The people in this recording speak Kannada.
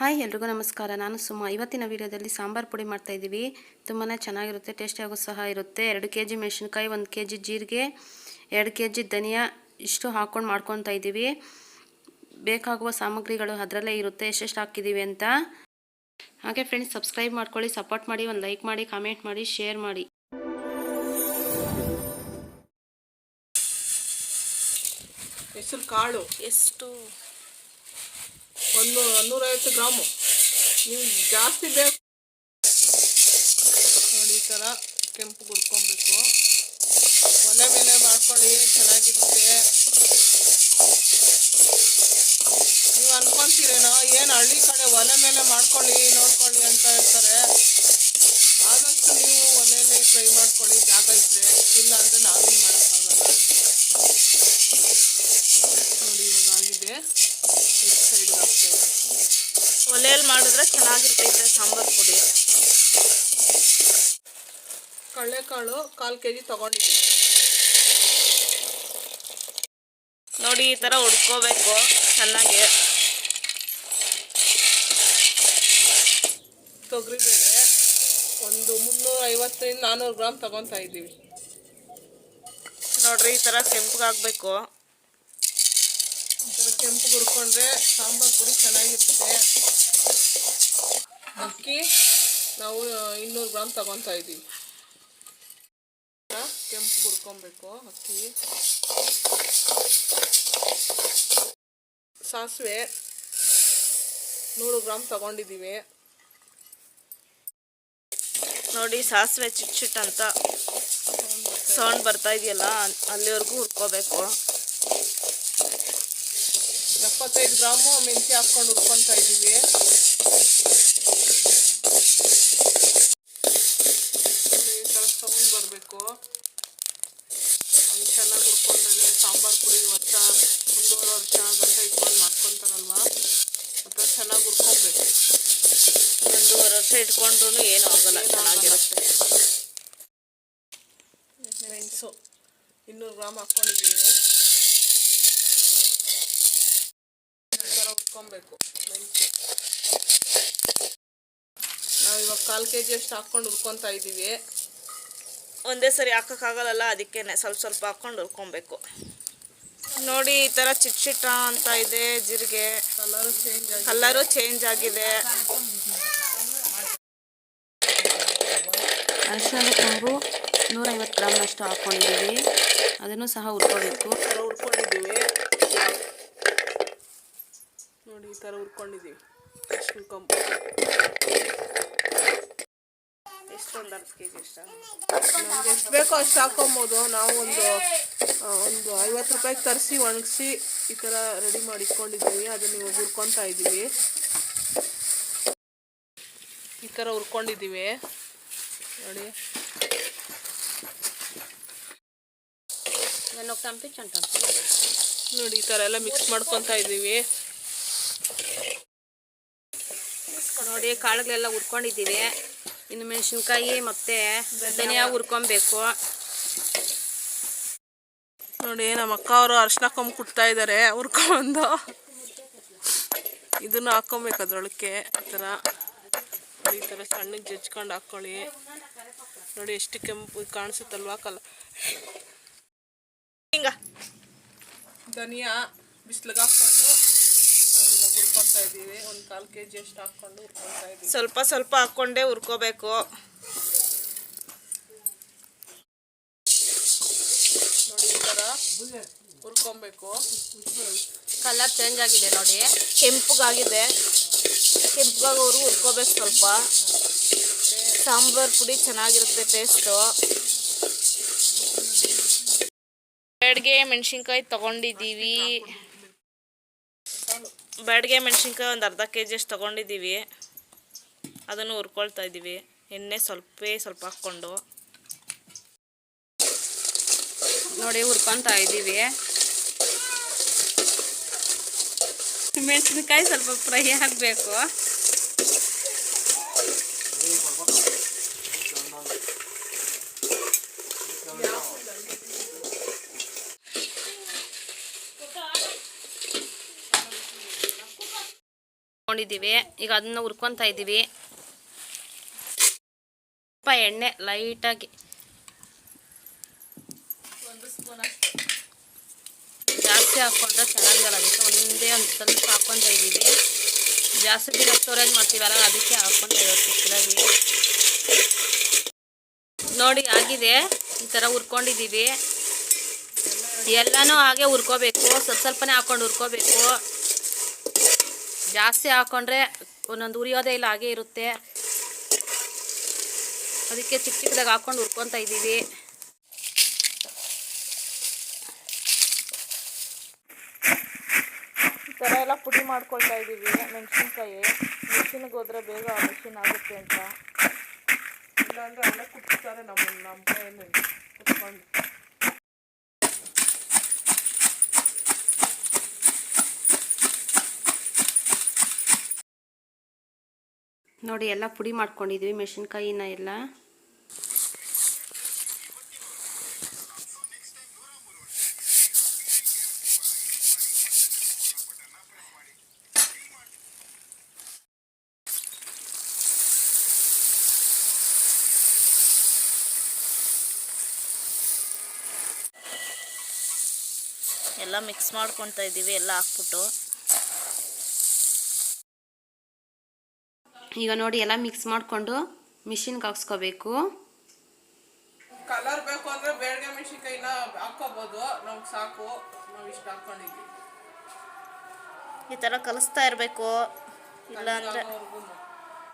ಹಾಯ್ ಎಲ್ರಿಗೂ ನಮಸ್ಕಾರ. ನಾನು ಸುಮ. ಇವತ್ತಿನ ವಿಡಿಯೋದಲ್ಲಿ ಸಾಂಬಾರು ಪುಡಿ ಮಾಡ್ತಾ ಇದ್ದೀವಿ. ತುಂಬಾ ಚೆನ್ನಾಗಿರುತ್ತೆ ಟೇಸ್ಟಿಯಾಗೂ ಸಹ ಇರುತ್ತೆ. ಎರಡು ಕೆ ಜಿ ಮೆಣಸಿನ್ಕಾಯಿ ಒಂದು ಕೆ ಜಿ ಜೀರಿಗೆ ಎರಡು ಕೆ ಜಿ ಧನಿಯಾ ಇಷ್ಟು ಹಾಕ್ಕೊಂಡು ಮಾಡ್ಕೊತಾ ಇದ್ದೀವಿ. ಬೇಕಾಗುವ ಸಾಮಗ್ರಿಗಳು ಅದರಲ್ಲೇ ಇರುತ್ತೆ. ಎಷ್ಟೆಷ್ಟು ಹಾಕಿದ್ದೀವಿ ಅಂತ. ಹಾಗೆ ಫ್ರೆಂಡ್ಸ್ ಸಬ್ಸ್ಕ್ರೈಬ್ ಮಾಡ್ಕೊಳ್ಳಿ ಸಪೋರ್ಟ್ ಮಾಡಿ ಒಂದು ಲೈಕ್ ಮಾಡಿ ಕಾಮೆಂಟ್ ಮಾಡಿ ಶೇರ್ ಮಾಡಿ. ಹೆಸರು ಕಾಳು. ಎಷ್ಟು ಒಂದು ನೂರೈವತ್ತು ಗ್ರಾಮು. ನೀವು ಜಾಸ್ತಿ ಬೇಕು ನೋಡಿ ಈ ಥರ ಕೆಂಪು ಹುರ್ಕೊಬೇಕು ಒಲೆ ಮೇಲೆ ಮಾಡ್ಕೊಳ್ಳಿ ಚೆನ್ನಾಗಿರುತ್ತೆ. ನೀವು ಅನ್ಕೊಂತೀರೇನೋ, ಏನು ಹಳ್ಳಿ ಕಡೆ ಒಲೆ ಮೇಲೆ ಮಾಡ್ಕೊಳ್ಳಿ, ನೋಡ್ಕೊಳ್ಳಿ ಅಂತ ಹೇಳ್ತಾರೆ. ಆದಷ್ಟು ನೀವು ಒಲೆಯಲ್ಲಿ ಫ್ರೈ ಮಾಡ್ಕೊಳ್ಳಿ, ಜಾಗ ಇದ್ದರೆ ಇಲ್ಲ ಅಂದರೆ ನಾವೇನು ಮಾಡೋಕ್ಕಾಗಲ್ಲ. ನೋಡಿ ಇವಾಗ ಆಗಿದೆ. ಇದ್ದೀನಿ ಒಲೆಯಲ್ಲಿ ಮಾಡಿದ್ರೆ ಚೆನ್ನಾಗಿರ್ತೈತೆ ಸಾಂಬಾರು ಪುಡಿ. ಕಡಲೆಕಾಳು ಕಾಲು ಕೆ ಜಿ ನೋಡಿ, ಈ ಥರ ಹುಡ್ಕೋಬೇಕು ಚೆನ್ನಾಗಿ. ತೊಗರಿಬೇಳೆ ಒಂದು ಮುನ್ನೂರ ಐವತ್ತರಿಂದ ನಾನ್ನೂರು ಗ್ರಾಮ್ ತಗೊತಾ ಇದ್ದೀವಿ. ನೋಡ್ರಿ, ಈ ಥರ ಕೆಂಪಗಾಗಬೇಕು. ಕೆಂಪು ಹುರ್ಕೊಂಡ್ರೆ ಸಾಂಬಾರು ಪುಡಿ ಚೆನ್ನಾಗಿರುತ್ತೆ. ಅಕ್ಕಿ, ನಾವು ಇನ್ನೂರು ಗ್ರಾಮ್ ತಗೊತಾ ಇದ್ದೀವಿ. ಕೆಂಪು ಹುರ್ಕೊಬೇಕು ಅಕ್ಕಿ. ಸಾಸಿವೆ ನೂರು ಗ್ರಾಮ್ ತಗೊಂಡಿದ್ದೀವಿ. ನೋಡಿ ಸಾಸಿವೆ ಚಿಟ್ ಚಿಟ್ ಅಂತ ಸೌಂಡ್ ಬರ್ತಾ ಇದೆಯಲ್ಲ, ಅಲ್ಲಿವರೆಗೂ ಹುರ್ಕೋಬೇಕು. ಎಪ್ಪತ್ತೈದು ಗ್ರಾಮು ಮೆಂತ್ಯ ಹಾಕ್ಕೊಂಡು ಹುರ್ಕೊತಾ ಇದ್ದೀವಿ. ಈ ಥರ ಸೌಂಡ್ ಬರಬೇಕು. ಅದು ಚೆನ್ನಾಗಿ ಹುರ್ಕೊಂಡ್ರೆ ಸಾಂಬಾರು ಪುಡಿ ವರ್ಷ ಒಂದೂವರೆ ವರ್ಷ ಗಂಟೆ ಇಟ್ಕೊಂಡು ಮಾಡ್ಕೊತಾರಲ್ವ? ಆ ಥರ ಚೆನ್ನಾಗಿ ಹುರ್ಕೊಬೇಕು. ಒಂದೂವರೆ ವರ್ಷ ಇಟ್ಕೊಂಡ್ರೂ ಏನು ಆಗಲ್ಲ ಏನೂ ಆಗಲ್ಲ. ಚೆನ್ನಾಗಿರುತ್ತೆ. ಮೆಣಸು ಇನ್ನೂರು ಗ್ರಾಮ್ ಹಾಕ್ಕೊಂಡಿದ್ದೀವಿ ಹುರ್ಕೊಬೇಕು ಮೆಣಸು. ನಾವು ಇವಾಗ ಕಾಲು ಕೆ ಜಿ ಅಷ್ಟು ಹಾಕೊಂಡು ಹುರ್ಕೊತಾ ಇದ್ದೀವಿ ಒಂದೇ ಸರಿ ಹಾಕೋಕ್ಕಾಗಲ್ಲ ಅದಕ್ಕೇನೆ ಸ್ವಲ್ಪ ಸ್ವಲ್ಪ ಹಾಕೊಂಡು ಹುರ್ಕೊಬೇಕು. ನೋಡಿ ಈ ಥರ ಚಿಟ್ ಚಿಟ್ಟ ಅಂತ ಇದೆ ಜೀರಿಗೆ. ಕಲರು ಚೇಂಜ್ ಕಲರು ಚೇಂಜ್ ಆಗಿದೆ. ಅರಿಶಿನ ಕೊಂಬು ನೂರೈವತ್ತು ಗ್ರಾಮ್ನಷ್ಟು ಹಾಕೊಂಡಿದ್ದೀವಿ. ಅದನ್ನು ಸಹ ಹುರ್ಕೋಬೇಕು. ಉರ್ಕೊಂಡಿದ್ದೀವಿ ಹುರ್ಕೊಂಡಿದ್ದೀವಿ. ನೋಡಿ ಈ ಥರ ಹುರ್ಕೊಂಡಿದ್ದೀವಿ ಅಷ್ಟು ಕಂಬ. ಎಷ್ಟೊಂದು ಅರ್ಧ ಕೆ ಜಿ ಇಷ್ಟ ನಮ್ಗೆ ಎಷ್ಟು ಬೇಕೋ ಅಷ್ಟು ಹಾಕೊಬೋದು. ನಾವು ಒಂದು ಒಂದು ಐವತ್ತು ರೂಪಾಯಿಗೆ ತರಿಸಿ ಒಣಗಿಸಿ ಈ ಥರ ರೆಡಿ ಮಾಡಿ ಇಟ್ಕೊಂಡಿದ್ದೀವಿ. ಅದನ್ನ ಇವಾಗ ಹುರ್ಕೊತಾ ಇದ್ದೀವಿ ಈ ಥರ ಹುರ್ಕೊಂಡಿದ್ದೀವಿ. ನೋಡಿ. ನೋಡಿ ಈ ಥರ ಎಲ್ಲ ಮಿಕ್ಸ್ ಮಾಡ್ಕೊತಾ ಇದ್ದೀವಿ ನೋಡಿ ಕಾಳುಗಳೆಲ್ಲ ಹುರ್ಕೊಂಡಿದ್ದೀವಿ. ಇನ್ನು ಮೆಣಸಿನ್ಕಾಯಿ ಮತ್ತು ಧನಿಯಾ ಹುರ್ಕೊಬೇಕು. ನೋಡಿ ನಮ್ಮ ಅಕ್ಕ ಅವರು ಅರ್ಶಿನ ಕೊಂಬು ಕುಡ್ತಾ ಇದ್ದಾರೆ. ಹುರ್ಕೊಂಡು ಇದನ್ನು ಹಾಕೊಬೇಕು ಅದ್ರೊಳಕ್ಕೆ. ಈ ನೋಡಿ, ಈ ಥರ ಸಣ್ಣಗೆ ಜಜ್ಕೊಂಡು ಹಾಕ್ಕೊಳ್ಳಿ. ನೋಡಿ ಎಷ್ಟು ಕೆಂಪು ಕಾಣಿಸುತ್ತಲ್ವಾ ಕಲ. ಹಿಂಗ. ಧನಿಯಾ ಬಿಸಿಲಿಗೆ ಹಾಕ್ಕೊಂಡು ಹುರ್ಕೊತಾ ಇದ್ದೀವಿ. ಒಂದು ಕಾಲು ಕೆ ಜಿ ಅಷ್ಟು ಹಾಕ್ಕೊಂಡು ಹುರ್ಕೊತಾ ಇದ್ದೀವಿ. ಸ್ವಲ್ಪ ಸ್ವಲ್ಪ ಹಾಕ್ಕೊಂಡೇ ಹುರ್ಕೋಬೇಕು. ನೋಡಿ ಈ ಥರ ಹುರ್ಕೊಬೇಕು. ಕಲರ್ ಚೇಂಜ್ ಆಗಿದೆ ನೋಡಿ. ಕೆಂಪಗಾಗಿದೆ. ಕೆಂಪಗಾಗೋರು ಹುರ್ಕೋಬೇಕು ಸ್ವಲ್ಪ. ಸಾಂಬಾರು ಪುಡಿ ಚೆನ್ನಾಗಿರುತ್ತೆ ಟೇಸ್ಟು ಬೆಳಗ್ಗೆ ಮೆಣಸಿನ್ಕಾಯಿ ತಗೊಂಡಿದ್ದೀವಿ. ಬೆಳಗ್ಗೆ ಮೆಣಸಿನ್ಕಾಯಿ ಒಂದು ಅರ್ಧ ಕೆ ಜಿ ಅಷ್ಟು ತೊಗೊಂಡಿದ್ದೀವಿ. ಅದನ್ನು ಹುರ್ಕೊಳ್ತಾ ಇದ್ದೀವಿ. ಎಣ್ಣೆ ಸ್ವಲ್ಪ ಸ್ವಲ್ಪ ಹಾಕ್ಕೊಂಡು. ನೋಡಿ, ಹುರ್ಕೊತಾ ಇದ್ದೀವಿ. ಮೆಣಸಿನ್ಕಾಯಿ ಸ್ವಲ್ಪ ಫ್ರೈ ಆಗಬೇಕು. ಕೊಂಡಿದ್ದೀವಿ ಈಗ ಅದನ್ನ ಹುರ್ಕೊತಾ ಇದ್ದೀವಿ. ಸ್ವಲ್ಪ ಎಣ್ಣೆ ಲೈಟಾಗಿ. ಜಾಸ್ತಿ ಹಾಕ್ಕೊಂಡ್ರೆ ಚೆನ್ನಾಗಿರಲ್ಲ ಅದಕ್ಕೆ ಒಂದೇ ಒಂದು ಸ್ವಲ್ಪ ಹಾಕ್ಕೊತಾ ಇದ್ದೀವಿ. ಜಾಸ್ತಿ ದಿನ ಸ್ಟೋರೇಜ್ ಮಾಡ್ತೀವಲ್ಲ ಅದಕ್ಕೆ ಹಾಕ್ಕೊಂತ ಇರೋದು ನೋಡಿ ಆಗಿದೆ. ಈ ಥರ ಹುರ್ಕೊಂಡಿದ್ದೀವಿ. ಎಲ್ಲನೂ ಹಾಗೆ ಹುರ್ಕೋಬೇಕು. ಸ್ವಲ್ಪ ಸ್ವಲ್ಪನೇ ಹಾಕ್ಕೊಂಡು ಹುರ್ಕೋಬೇಕು. ಜಾಸ್ತಿ ಹಾಕೊಂಡ್ರೆ ಒಂದೊಂದು ಉರಿಯೋದೇ ಇಲ್ಲ, ಹಾಗೆ ಇರುತ್ತೆ. ಅದಕ್ಕೆ ಚಿಕ್ಕ ಚಿಕ್ಕದಾಗಿ ಹಾಕೊಂಡು ಹುರ್ಕೊತಾ ಇದ್ದೀವಿ. ಈ ಥರ ಎಲ್ಲ ಪುಡಿ ಮಾಡ್ಕೊಳ್ತಾ ಇದ್ದೀವಿ, ಮೆಣಸಿನ್ಕಾಯಿ. ಮಿಷಿನ್ಗೆ ಹೋದ್ರೆ ಬೇಗ ಮಿಷಿನ್ ಆಗುತ್ತೆ ಅಂತ. ಇಲ್ಲಾಂದ್ರೆ ಅಲ್ಲೇ ಕುಟ್ತಾರೆ ನಮ್ಮ ನಮ್ಮ ಕೈಯಲ್ಲಿ ಕುತ್ಕೊಂಡು ನೋಡಿ ಎಲ್ಲ ಪುಡಿ ಮಾಡ್ಕೊಂಡಿದ್ವಿ ಮೆಣಸಿನ್ಕಾಯಿನ ಎಲ್ಲ. ಎಲ್ಲ ಮಿಕ್ಸ್ ಮಾಡ್ಕೊತಾ ಇದ್ದೀವಿ ಎಲ್ಲ ಹಾಕ್ಬಿಟ್ಟು. ಈಗ ನೋಡಿ ಎಲ್ಲ ಮಿಕ್ಸ್ ಮಾಡಿಕೊಂಡು ಮಿಷಿನ್ಗೆ ಹಾಕ್ಸ್ಕೋಬೇಕು. ಕಲರ್ ಬೇಕು ಅಂದ್ರೆ ಬೇಡಿಗೆ ಮೆಣಸಿನ್ಕಾಯಿನ ಹಾಕೋಬೋದು ನಮ್ಗೆ ಸಾಕು. ನಾವು ಇಷ್ಟು ಹಾಕೊಂಡಿದ್ದೀವಿ. ಈ ಥರ ಕಲಿಸ್ತಾ ಇರಬೇಕು. ಇಲ್ಲ ಅಂದರೆ ಆಗೋವರ್ಗೂನು.